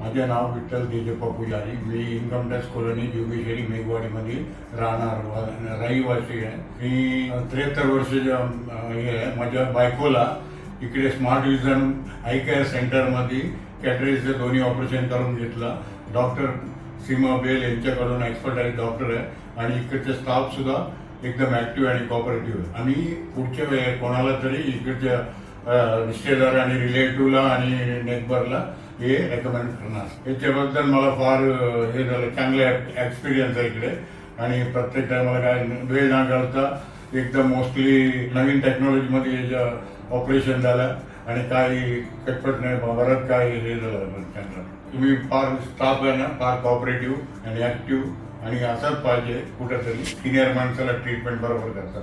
माझे नाव विठ्ठल तेजे पुजारी. मी income tax colony Jogeshwari मेघवाडीमध्ये राहणार रहिवासी आहे. मी त्र्याहत्तर वर्षाच्या हे आहे माझ्या बायकोला इकडे स्मार्ट विजन आय केअर सेंटरमध्ये कॅटरेजचं दोन्ही ऑपरेशन करून घेतलं. डॉक्टर सीमा बेल यांच्याकडून एक्सपर्टाईज डॉक्टर आहे. आणि इकडचे स्टाफसुद्धा एकदम ॲक्टिव्ह आणि कॉपरेटिव्ह आहे. आणि पुढच्या वेळी कोणाला तरी इकडच्या रिश्तेदार आणि रिलेटिव्हला आणि नेकबरला हे रेकमेंड करणार. याच्याबद्दल मला फार हे झालं चांगलं एक्सपिरियन्स आहे इकडे. आणि प्रत्येक टायमाला काय वेळ न घालता एकदम मोस्टली नवीन टेक्नॉलॉजीमध्ये याच्या ऑपरेशन झालं आणि काही कटपट नाही बरंच काही हे झालं त्यांना. तुम्ही फार स्टाफ आहे ना फार कॉपरेटिव्ह आणि ऍक्टिव्ह आणि असंच पाहिजे कुठंतरी. सिनियर माणसाला ट्रीटमेंट बरोबर करतात.